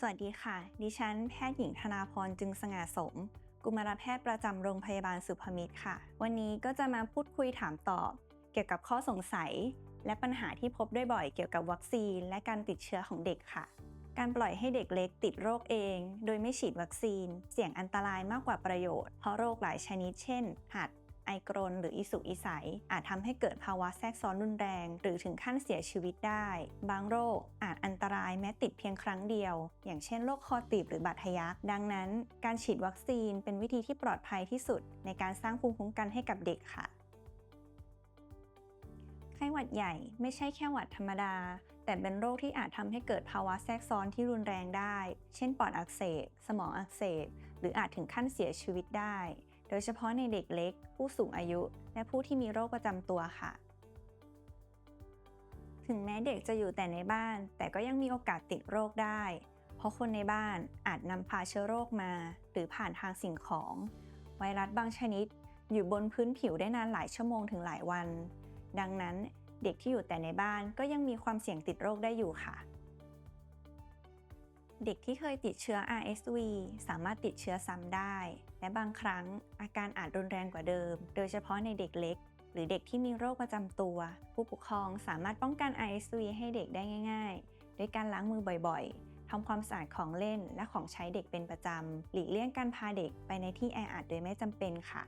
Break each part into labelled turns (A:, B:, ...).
A: สวัสดีค่ะ ดิฉันแพทย์หญิงธนาพรจึงสง่าสม กุมารแพทย์ประจำโรงพยาบาลสุภมิตรค่ะ วันนี้ก็จะมาพูดคุยถามตอบ เกี่ยวกับข้อสงสัย และปัญหาที่พบได้บ่อยเกี่ยวกับวัคซีน และการติดเชื้อของเด็กค่ะ การปล่อยให้เด็กเล็กติดโรคเอง โดยไม่ฉีดวัคซีน เสี่ยงอันตรายมากกว่าประโยชน์ เพราะโรคหลายชนิด เช่นหัด ไอกรนหรืออิสุอิสัย อาจทำให้เกิดภาวะแทรกซ้อนรุนแรง หรือถึงขั้นเสียชีวิตได้ บางโรคอาจอันตรายแม้ติดเพียงครั้งเดียว อย่างเช่นโรคคอตีบหรือบาดทะยัก ดังนั้น การฉีดวัคซีนเป็นวิธีที่ปลอดภัยที่สุด ในการสร้างภูมิคุ้มกันให้กับเด็กค่ะไข้หวัดใหญ่ไม่ใช่แค่หวัดธรรมดา แต่เป็นโรคที่อาจทำให้เกิดภาวะแทรกซ้อนที่รุนแรงได้ เช่นปอดอักเสบ สมองอักเสบ หรืออาจถึงขั้นเสียชีวิตได้ โดยเฉพาะในเด็กเล็ก ผู้สูงอายุ และผู้ที่มีโรคประจำตัวค่ะ ถึงแม้เด็กจะอยู่แต่ในบ้าน แต่ก็ยังมีโอกาสติดโรคได้ เพราะคนในบ้านอาจนำพาเชื้อโรคมา หรือผ่านทางสิ่งของ ไวรัสบางชนิด อยู่บนพื้นผิวได้นานหลายชั่วโมงถึงหลายวัน ดังนั้นเด็กที่อยู่แต่ในบ้านก็ยังมีความเสี่ยงติดโรคได้อยู่ค่ะ เด็กที่เคยติดเชื้อ RSV สามารถติดเชื้อซ้ำได้ และบางครั้งอาการอาจรุนแรงกว่าเดิม โดยเฉพาะในเด็กเล็ก หรือเด็กที่มีโรคประจำตัว ผู้ปกครองสามารถป้องกัน RSV ให้เด็กได้ง่าย ๆ ด้วยการล้างมือบ่อยๆทำความสะอาดของเล่นและของใช้เด็กเป็นประจำ หลีกเลี่ยงการพาเด็กไปในที่แออัดโดยไม่จำเป็นค่ะ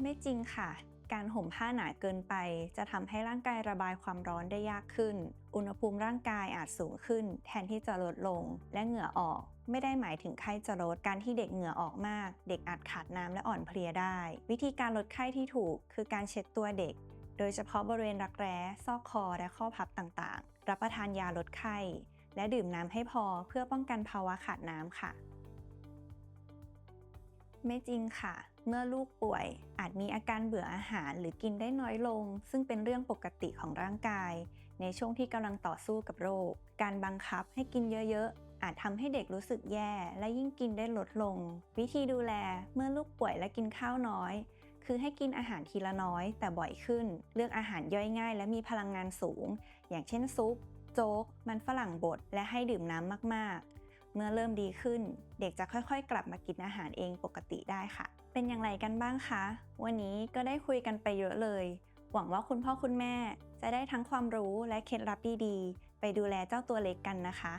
A: ไม่จริงค่ะ การห่มผ้าหนาเกินไป จะทำให้ร่างกายระบายความร้อนได้ยากขึ้น อุณหภูมิร่างกายอาจสูงขึ้น แทนที่จะลดลง และเหงื่อออก ไม่ได้หมายถึงไข้จะลด การที่เด็กเหงื่อออกมาก เด็กอาจขาดน้ำและอ่อนเพลียได้ วิธีการลดไข้ที่ถูก คือการเช็ดตัวเด็ก โดยเฉพาะบริเวณรักแร้ ซอกคอ และข้อพับต่างๆ รับประทานยาลดไข้ และดื่มน้ำให้พอเพื่อป้องกันภาวะขาดน้ำค่ะ ไม่จริงค่ะ เมื่อลูกป่วยอาจมีอาการเบื่ออาหารหรือกินได้น้อยลง ซึ่งเป็นเรื่องปกติของร่างกาย ในช่วงที่กำลังต่อสู้กับโรค การบังคับให้กินเยอะๆ อาจทำให้เด็กรู้สึกแย่ และยิ่งกินได้ลดลง วิธีดูแลเมื่อลูกป่วยและกินข้าวน้อย คือให้กินอาหารทีละน้อยแต่บ่อยขึ้น เลือกอาหารย่อยง่าย และมีพลังงานสูง อย่างเช่นซุป โจ๊ก มันฝรั่งบดและให้ดื่มน้ำมากๆ เมื่อเริ่มดีขึ้น เด็กจะค่อยๆ กลับมากินอาหารเองปกติได้ค่ะ เป็นอย่างไรกันบ้างคะ วันนี้ก็ได้คุยกันไปเยอะเลย หวังว่าคุณพ่อคุณแม่จะได้ทั้งความรู้และเคล็ดลับดีๆ ไปดูแลเจ้าตัวเล็กกันนะคะ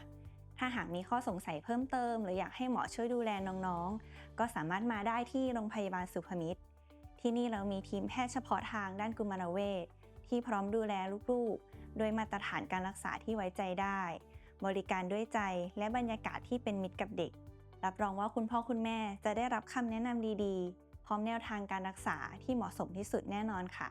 A: ถ้าหากมีข้อสงสัยเพิ่มเติม หรืออยากให้หมอช่วยดูแลน้องๆ ก็สามารถมาได้ที่โรงพยาบาลสุภมิตร ที่นี่เรามีทีมแพทย์เฉพาะทางด้านกุมารเวชที่พร้อมดูแลลูกๆ โดยมาตรฐานการรักษาที่ไว้ใจได้ บริการด้วยใจและบรรยากาศที่เป็นมิตรกับเด็ก รับรองว่าคุณพ่อคุณแม่จะได้รับคำแนะนำดีๆ พร้อมแนวทางการรักษาที่เหมาะสมที่สุดแน่นอนค่ะ